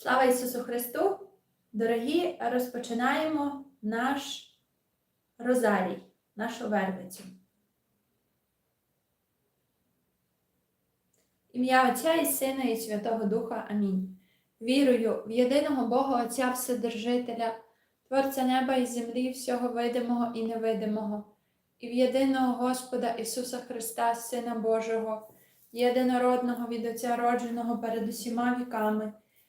Слава Ісусу Христу! Дорогі, розпочинаємо наш розарій, нашу вервицю. Ім'я Отця і Сина і Святого Духа. Амінь. Вірую в єдиного Бога Отця Вседержителя, Творця неба і землі, всього видимого і невидимого, і в єдиного Господа Ісуса Христа, Сина Божого, єдинородного від Отця родженого перед усіма віками.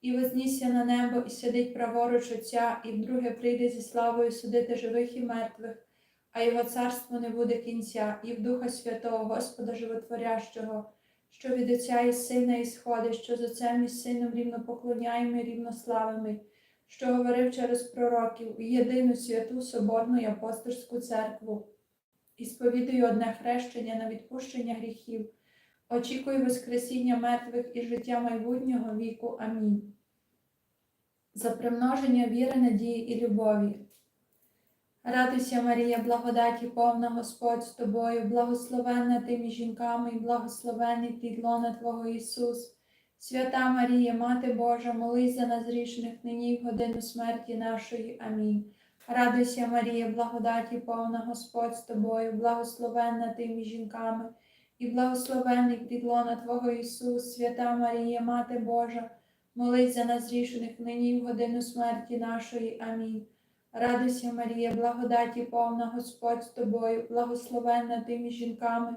і вознісся на небо, і сидить праворуч Отця, і вдруге прийде зі славою судити живих і мертвих, а його царство не буде кінця, і в Духа Святого, Господа Животворящого, що від Отця і Сина ісходить, що з Отцем і Сином рівно поклоняємо і рівно славимо, що говорив через пророків у єдину святу Соборну і апостольську церкву, і сповідую одне хрещення на відпущення гріхів. Очікую Воскресіння мертвих і життя майбутнього віку. Амінь. За примноження віри, надії і любові. Радуйся, Марія, благодаті повна Господь з тобою, благословенна ти між жінками, і благословений плід лона Твого Ісус. Свята Марія, Мати Божа, молись за нас грішних нині в годину смерті нашої. Амінь. Радуйся, Марія, благодаті повна Господь з тобою, благословенна ти жінками і благословений плід лона Твого Ісус, свята Марія, Мати Божа, молись за нас рішених нині в годину смерті нашої. Амінь. Радуйся, Марія, благодаті повна Господь з тобою, благословенна ти між жінками,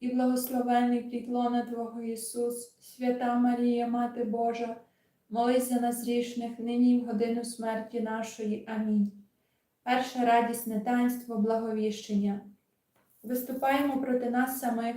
і благословений плід лона Твого Ісус, свята Марія, Мати Божа, молись за нас рішних нині в годину смерті нашої. Амінь. Перше радісне таїнство благовіщення. Виступаємо проти нас самих,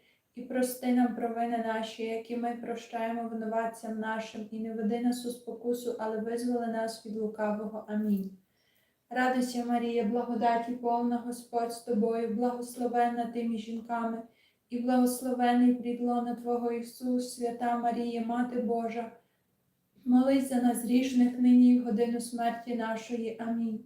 І прости нам провини наші, які ми прощаємо винуватцям нашим, і не веди нас у спокусу, але визволи нас від лукавого. Амінь. Радуйся, Марія, благодаті повна Господь з тобою, благословенна ти між жінками, і благословений плід лона Твого Ісус, свята Марія, Мати Божа, молись за нас грішних нині в годину смерті нашої. Амінь.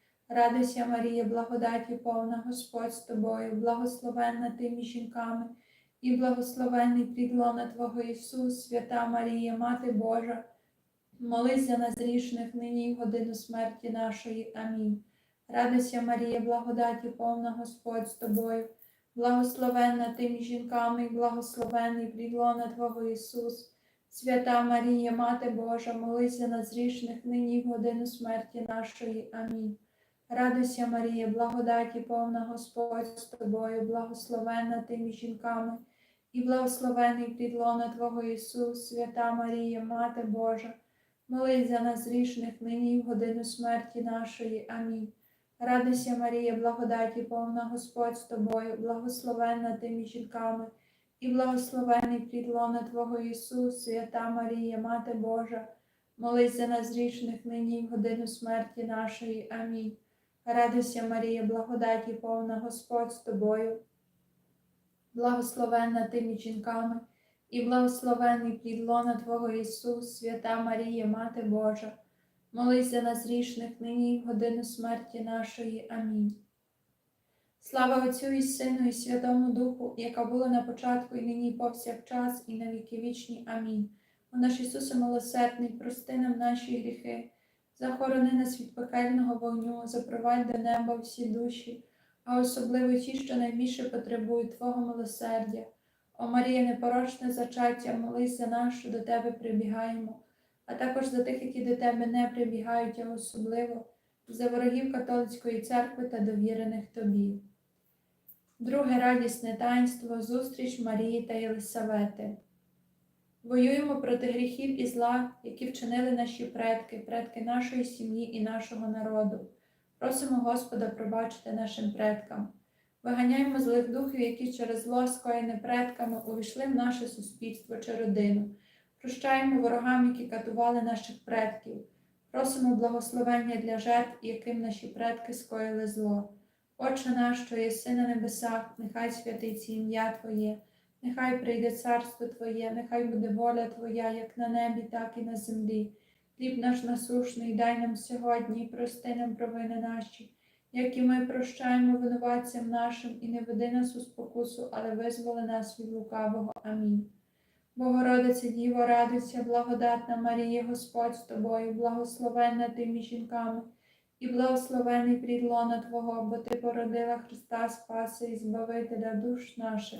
Радуйся, Марія, благодаті повна Господь з тобою, благословенна ти між жінками, і благословенний плід лона Твого Ісус, свята Марія, Мати Божа, молись за нас грішних нині в годину смерті нашої. Амінь. Радуйся, Марія, благодаті повна Господь з тобою, благословенна ти між жінками, і благословенний плід лона Твого Ісус, свята Марія, Мати Божа, молись за нас грішних нині в годину смерті нашої. Амінь. Радуйся, Марія, благодаті повна Господь з тобою, благословенна ти між жінками, і благословений плід лона Твого Ісус, свята Марія, Мати Божа, молись за нас грішних нині в годину смерті нашої. Амінь. Радуйся, Марія, благодаті, повна Господь з тобою, благословенна ти жінками, і благословений плід лона Твого Ісус, свята Марія, Мати Божа, молись за нас грішних нині і в годину смерті нашої. Амінь. Радуйся, Марія, благодаті, повна Господь з тобою, благословенна ти між жінками, і благословений плід лона Твого Ісус, свята Марія, Мати Божа, молись за нас грішних нині і в годину смерті нашої. Амінь. Слава Отцю і Сину, і Святому Духу, яка була на початку, і нині, і повсякчас, і на віки вічні. Амінь. О наш Ісусе милосердний, прости нам наші гріхи, захорони нас від пекельного вогню, запровадь до неба всі душі, а особливо ті, що найбільше потребують Твого милосердя. О Марія, непорочне зачаття, молись за нас, що до Тебе прибігаємо, а також за тих, які до Тебе не прибігають, а особливо за ворогів католицької церкви та довірених Тобі. Друге радісне таїнство зустріч Марії та Єлисавети. Воюємо проти гріхів і зла, які вчинили наші предки, предки нашої сім'ї і нашого народу. Просимо Господа пробачити нашим предкам. Виганяємо злих духів, які через зло, скоєне предками, увійшли в наше суспільство чи родину. Прощаємо ворогам, які катували наших предків. Просимо благословення для жертв, яким наші предки скоїли зло. Отче наш, що єси на небесах, нехай святиться ім'я Твоє, нехай прийде царство Твоє, нехай буде воля Твоя, як на небі, так і на землі. Хліб наш насушний дай нам сьогодні і прости нам провини наші, як і ми прощаємо винуватцям нашим, і не веди нас у спокусу, але визволи нас від лукавого. Амінь. Богородице Діво, радуйся, благодатна Марія, Господь з тобою, благословенна ти між жінками, і благословений плід лона Твого, бо Ти породила Христа Спаси і Збавителя душ наших.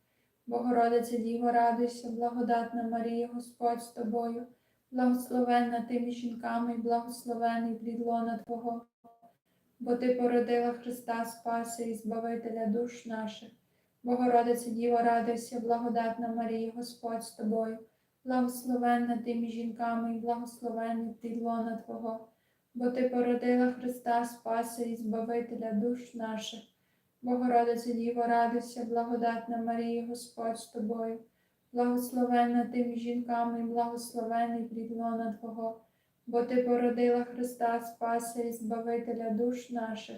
Богородице Діво, радуйся, благодатна Марія, Господь з тобою, благословенна ти між жінками, благословений плід лона Твого, бо Ти породила Христа Спаси і Збавителя душ наших. Богородице Діво, радуйся, благодатна Марія, Господь з тобою, благословенна ти між жінками, і благословенний плід Твого, бо Ти породила Христа Спаси і Збавителя душ наших. Богородице Діво, радуйся, благодатна Марія, Господь з тобою, благословенна ти між жінками, і благословенний плід лона Твого, бо Ти породила Христа Спаси і Збавителя душ наших.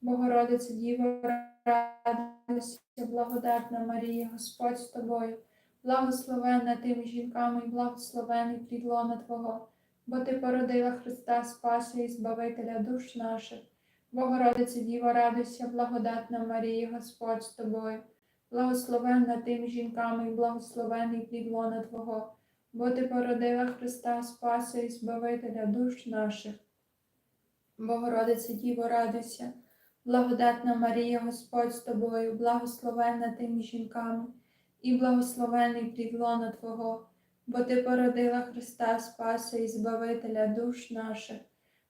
Богородице Діво, радуйся, благодатна Марія, Господь з тобою, благословенна ти між жінками, і благословений плід лона Твого, бо Ти породила Христа Спаси і Збавителя душ наших. Богородице Діво, радуйся, благодатна Марія, Господь з тобою, благословенна ти між жінками, і благословений плід лона Твого, бо Ти породила Христа Спаси і Збавителя душ наших. Богородице Діво, радуйся, благодатна Марія, Господь з тобою, благословенна ти між жінками, і благословений плід лона Твого, бо Ти породила Христа Спаси і Збавителя душ наших.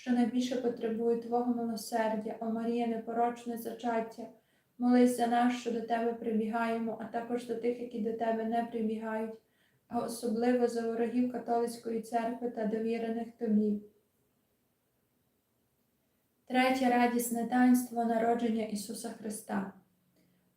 що найбільше потребують Твого милосердя, о Марія, непорочне зачаття. Молись за нас, що до Тебе прибігаємо, а також до тих, які до Тебе не прибігають, а особливо за ворогів католицької церкви та довірених Тобі. Третє радісне таїнство народження Ісуса Христа.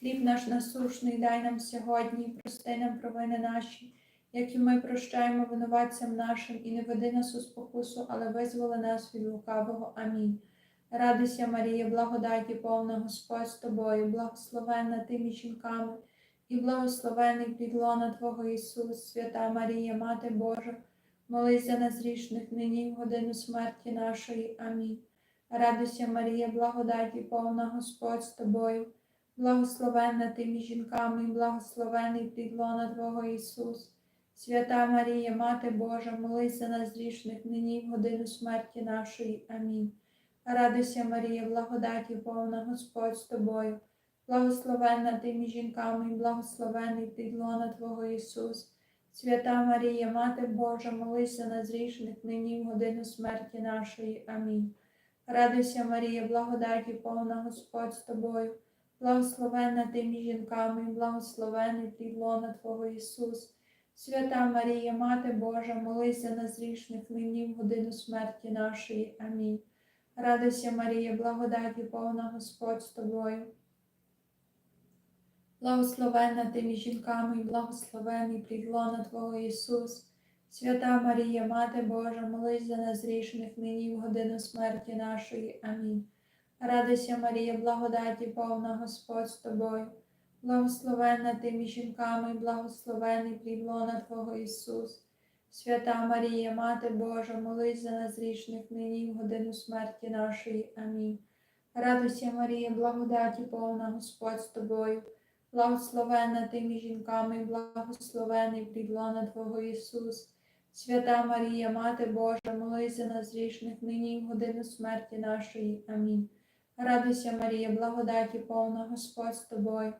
Хліб наш насушний дай нам сьогодні, і прости нам провини наші, як і ми прощаємо винуватцям нашим, і не веди нас у спокусу, але визволи нас від лукавого. Амінь. Радуйся, Марія, благодаті повна Господь з тобою, благословенна ти між жінками, і благословений підлона Твого Ісус, свята Марія, Мати Божа, молись за нас грішних нині в годину смерті нашої. Амінь. Радуйся, Марія, благодаті повна Господь з тобою, благословенна ти між жінками, і благословений підлона Твого Ісус. Свята Марія, Мати Божа, молись за нас грішних нині в годину смерті нашої. Амінь. Радуйся, Марія, благодаті повна Господь з тобою, благословенна ти між жінками, і благословений підлона Твого Ісус. Свята Марія, Мати Божа, молись за нас грішних нині в годину смерті нашої. Амінь. Радуйся, Марія, благодаті повна Господь з тобою, благословенна ти між жінками, і благословений підлона Твого Ісус. Свята Марія, Мати Божа, молись за нас грішних нині в годину смерті нашої. Амінь. Радуйся, Марія, благодаті повна Господь з тобою. Благословенна ти між жінками, і благословений плідлона Твого Ісус. Свята Марія, Мати Божа, молись за нас грішних нині в годину смерті нашої. Амінь. Радуйся, Марія, благодаті повна Господь з тобою. Благословенна ти між жінками, благословений плідлона Твого Ісус. Свята Марія, Мати Божа, молись за нас грішних нині в годину смерті нашої. Амінь. Радуйся, Марія, благодаті повна Господь з тобою, благословенна ти між жінками, благословений плідлона Твого Ісус. Свята Марія, Мати Божа, молись за нас грішних нині в годину смерті нашої. Амінь. Радуйся, Марія, благодаті повна Господь з тобою,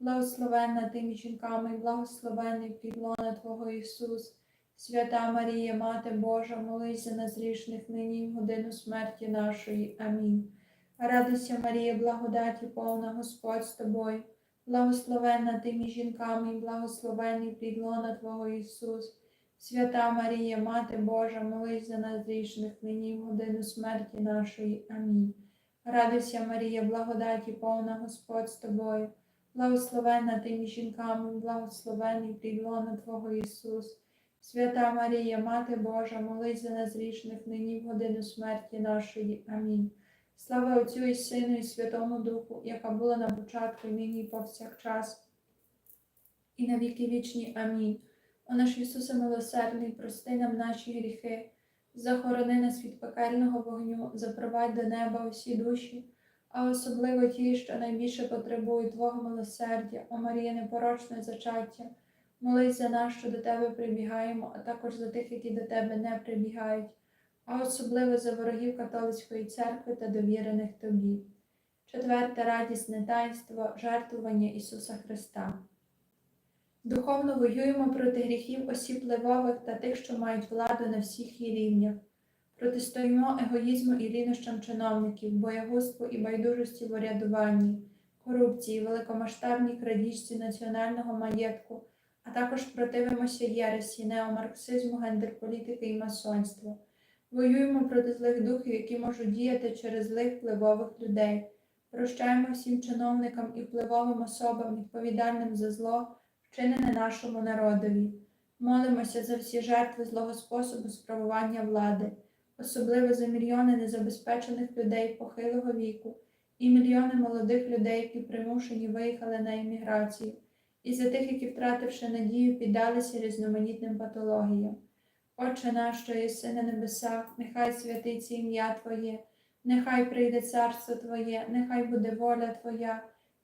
благословенна ти між жінками, і благословений плідлона Твого Ісус. Свята Марія, Мати Божа, молись за нас грішних нині в годину смерті нашої. Амінь. Радуйся, Марія, благодаті повна Господь з тобою, благословенна ти між жінками, і благословений підлона Твого Ісус. Свята Марія, Мати Божа, молись за нас грішних нині в годину смерті нашої. Амінь. Радуйся, Марія, благодаті повна Господь з тобою, благословенна ти між жінками, благословений підлона Твого Ісус. Свята Марія, Мати Божа, молись за нас грішних нині в годину смерті нашої. Амінь. Слава Отцю і Сину, і Святому Духу, яка була на початку, і нині, і повсякчас, і на віки вічні. Амінь. О наш Ісусе милосердний, прости нам наші гріхи, захорони нас від пекельного вогню, запровадь до неба усі душі, а особливо ті, що найбільше потребують Твого милосердя, о Марія, непорочне зачаття. Молись за нас, що до тебе прибігаємо, а також за тих, які до тебе не прибігають, а особливо за ворогів католицької церкви та довірених тобі. Четверте радісне таїнство жертвування Ісуса Христа. Духовно воюємо проти гріхів осіб ливових та тих, що мають владу на всіх її рівнях. Протистоїмо егоїзму і лінощам чиновників, боягузтву і байдужості в урядуванні, корупції, великомасштабній крадіжці національного маєтку а також противимося єресі, неомарксизму, гендерполітики і масонства. Воюємо проти злих духів, які можуть діяти через злих впливових людей. Прощаємо всім чиновникам і впливовим особам, відповідальним за зло, вчинене нашому народові. Молимося за всі жертви злого способу справування влади, особливо за мільйони незабезпечених людей похилого віку і мільйони молодих людей, які примушені виїхали на імміграцію і за тих, які, втративши надію, піддалися різноманітним патологіям. Отче наш, що єси на небесах, нехай святиться ім'я Твоє, нехай прийде царство Твоє, нехай буде воля Твоя,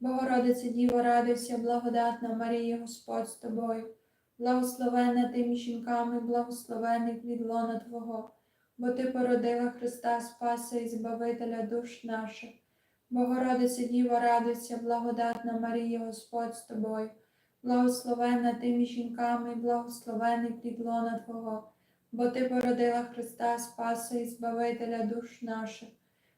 Богородице Діво, радуйся, благодатна Марія, Господь з тобою, благословенна ти між жінками, благословений плід лона Твого, бо Ти породила Христа Спаса і Збавителя душ наших. Богородице Діво, радуйся, благодатна Марія, Господь з тобою, благословенна ти між жінками, благословений плід лона Твого, бо Ти породила Христа Спаса і Збавителя душ наших.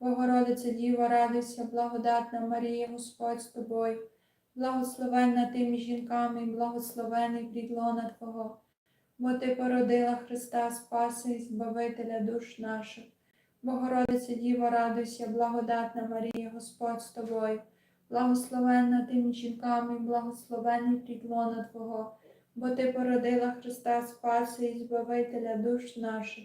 Богородице Діво, радуйся, благодатна Марія, Господь з тобою, благословенна ти між жінками, благословений плід лона Твого, бо Ти породила Христа Спаса і Збавителя душ наших. Богородице Діво, радуйся, благодатна Марія, Господь з тобою, благословенна ти між жінками, благословений плід лона Твого, бо Ти породила Христа Спаса і Збавителя душ наших.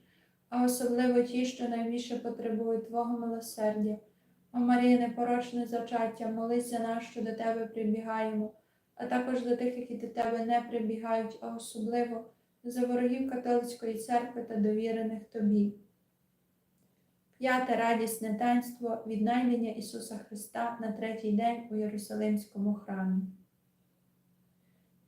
а особливо ті, що найбільше потребують Твого милосердя. О Марія, непорочне зачаття, молись за нас, що до Тебе прибігаємо, а також за тих, які до Тебе не прибігають, а особливо за ворогів католицької церкви та довірених Тобі. П'яте радісне таїнство віднайдення Ісуса Христа на третій день у Єрусалимському храмі.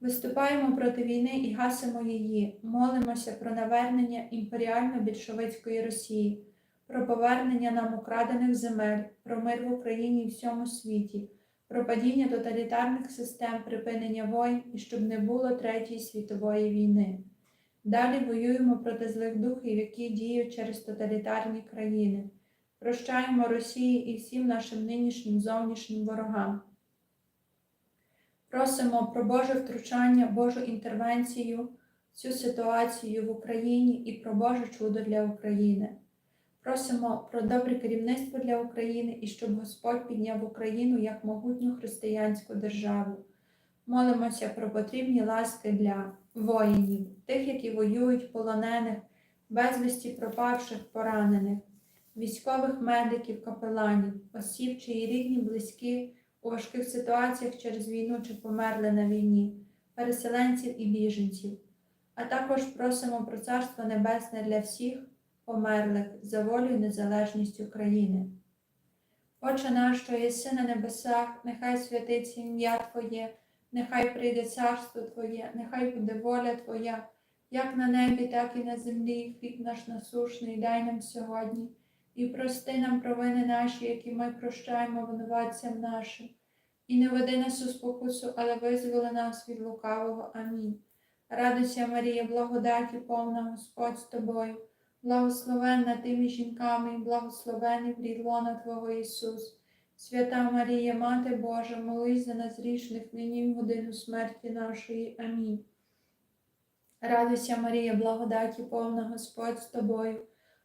Виступаємо проти війни і гасимо її, молимося про навернення імперіально-більшовицької Росії, про повернення нам украдених земель, про мир в Україні і всьому світі, про падіння тоталітарних систем, припинення воїн і щоб не було Третьої світової війни. Далі воюємо проти злих духів, які діють через тоталітарні країни. Прощаємо Росії і всім нашим нинішнім зовнішнім ворогам. Просимо про Боже втручання, Божу інтервенцію цю ситуацію в Україні і про Боже чудо для України. Просимо про добре керівництво для України і щоб Господь підняв Україну як могутню християнську державу. Молимося про потрібні ласки для воїнів, тих, які воюють, полонених, безвісті пропавших, поранених, військових медиків, капеланів, осіб, чиї рідні, близькі у важких ситуаціях через війну чи померли на війні, переселенців і біженців, а також просимо про Царство Небесне для всіх померлих за волю і незалежність України. Отче наш, що єси на небесах, нехай святиться ім'я Твоє, нехай прийде царство Твоє, нехай буде воля Твоя, як на небі, так і на землі, хліб наш насушний, дай нам сьогодні. І прости нам провини наші, які ми прощаємо винуватцям нашим, і не веди нас у спокусу, але визволи нас від лукавого. Амінь. Радуйся, Марія, благодаті, повна Господь з тобою, благословенна ти між жінками, і благословений плід лона Твого Ісус. Свята Марія, Мати Божа, молись за нас грішних нині в годину смерті нашої. Амінь. Радуйся, Марія, благодаті, повна Господь з тобою.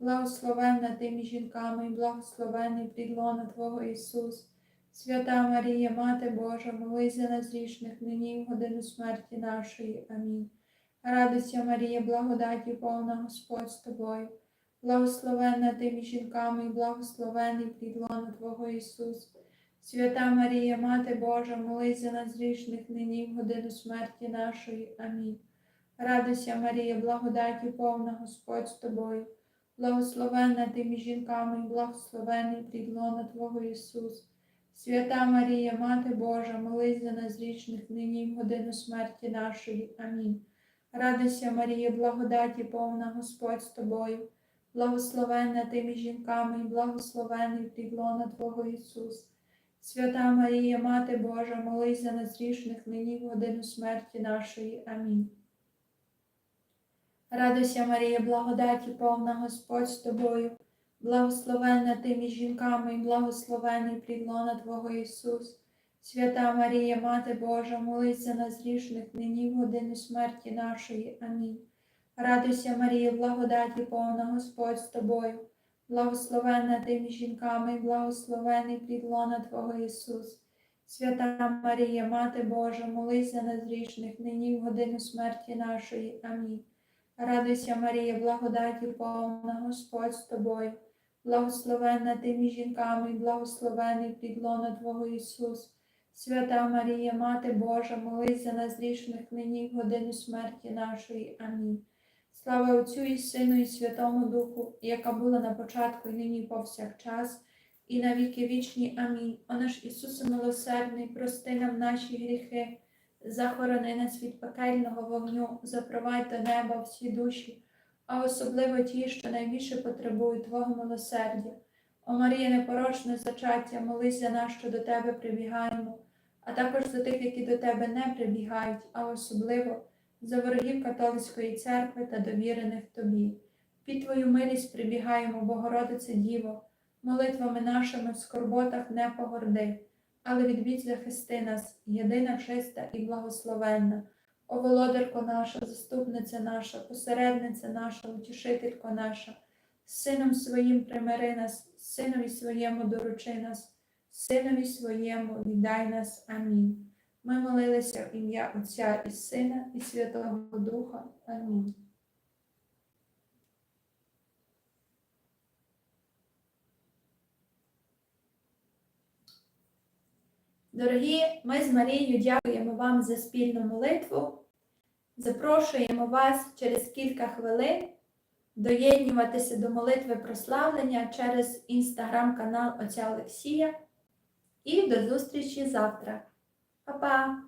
благословенна ти між жінками, і благословений підлона Твого Ісус. Свята Марія, Мати Божа, молись за нас грішних нині в годину смерті нашої. Амінь. Радуйся, Марія, благодаті повна Господь з тобою, благословенна ти між жінками, і благословений підлона Твого Ісус. Свята Марія, Мати Божа, молись за нас грішних нині в годину смерті нашої. Амінь. Радуйся, Марія, благодаті повна Господь з тобою, благословенна ти між жінками, і благословений підлона Твого Ісус. Свята Марія, Мати Божа, молись за нас грішних нині в годину смерті нашої. Амінь. Радуйся, Марія, благодаті повна Господь з тобою, благословенна ти між жінками, і благословений підлона Твого Ісус. Свята Марія, Мати Божа, молись за нас грішних нині в годину смерті нашої. Амінь. Радуйся, Марія, благодаті повна Господь з тобою, благословенна ти між жінками, і благословений підлона Твого Ісус. Свята Марія, Мати Божа, молись за нас грішних нині в годину смерті нашої. Амінь. Радуйся, Марія, благодаті повна Господь з тобою, благословенна ти між жінками, і благословений підлона Твого Ісус. Свята Марія, Мати Божа, молись за нас грішних нині в годину смерті нашої. Амінь. Радуйся, Марія, благодаті повна Господь з тобою, благословенна ти між жінками, і благословений підлона Твого Ісус. Свята Марія, Мати Божа, молись за нас грішних нині в годину смерті нашої. Амінь. Слава Отцю і Сину, і Святому Духу, яка була на початку, і нині і повсякчас, і на віки вічні. Амінь. О наш Ісусе милосердний, прости нам наші гріхи, захорони нас від пекельного вогню, запровадь до неба всі душі, а особливо ті, що найбільше потребують Твого милосердя. О Марія, непорочне зачаття, молись за нас, що до Тебе прибігаємо, а також за тих, які до Тебе не прибігають, а особливо за ворогів католицької церкви та довірених Тобі. Під Твою милість прибігаємо, Богородице Діво, молитвами нашими в скорботах не погорди, але відбідь захисти нас, єдина чиста і благословенна. О володарко наша, заступниця наша, посередниця наша, утішителько наша, сином своїм примири нас, синові своєму доручи нас, синові своєму віддай нас. Амінь. Ми молилися в ім'я Отця і Сина, і Святого Духа. Амінь. Дорогі, ми з Марією дякуємо вам за спільну молитву. Запрошуємо вас через кілька хвилин доєднюватися до молитви прославлення через інстаграм-канал Отця Олексія. І до зустрічі завтра. Па-па!